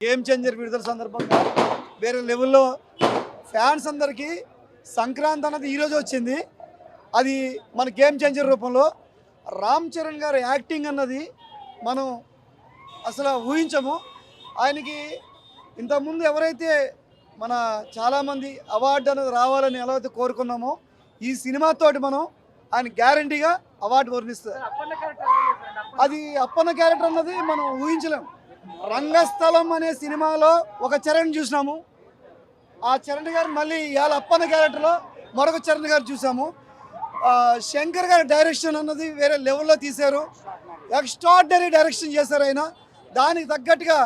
Game changer విడుదల సందర్భంగా వేరే లెవెల్లో ఫ్యాన్స్ అందరికీ సంక్రాంతి అన్నది ఈరోజు వచ్చింది. అది మన గేమ్ చేంజర్ రూపంలో రామ్ చరణ్ గారి యాక్టింగ్ అన్నది మనం అసలు ఊహించము. ఆయనకి ఇంతకుముందు ఎవరైతే మన చాలామంది అవార్డు అనేది రావాలని ఎలా అయితే కోరుకున్నామో ఈ సినిమాతోటి మనం ఆయన గ్యారంటీగా అవార్డు వర్ణిస్తారు అది అప్పన్న. క్యారెక్టర్ అన్నది మనం ఊహించలేం. రంగస్థలం అనే సినిమాలో ఒక చరణ్ చూసినాము. ఆ చరణ్ గారు మళ్ళీ ఇవాళ అప్పన్న క్యారెక్టర్లో మరొక చరణ్ గారు చూసాము. శంకర్ గారి డైరెక్షన్ అన్నది వేరే లెవెల్లో తీశారు. ఎక్స్ట్రాడినరీ డైరెక్షన్ చేశారు ఆయన. దానికి తగ్గట్టుగా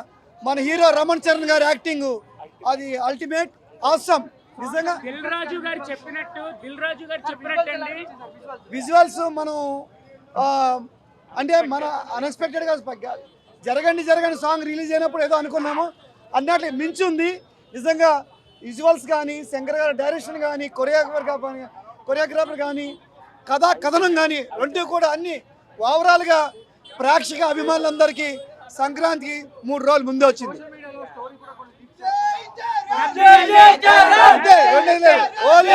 మన హీరో రమణ్ చరణ్ గారి యాక్టింగ్ అది అల్టిమేట్ ఆసమ్. నిజంగా రాజు గారు చెప్పినట్టు రాజు గారు విజువల్స్ మనం అంటే మన అన్ఎక్స్పెక్టెడ్గా జరగండి జరగండి సాంగ్ రిలీజ్ అయినప్పుడు ఏదో అనుకున్నాము అన్నట్లు మించి ఉంది నిజంగా విజువల్స్ కానీ శంకర్ గారి డైరెక్షన్ కానీ కొరియోగ్రాఫర్ కానీ కొరియోగ్రాఫర్ కానీ కథా కథనం కానీ రెండు కూడా అన్ని ఓవరాల్గా ప్రేక్షక అభిమానులందరికీ సంక్రాంతికి మూడు రోజులు ముందే వచ్చింది అంతే, రెండే లేదు. ఓన్లీ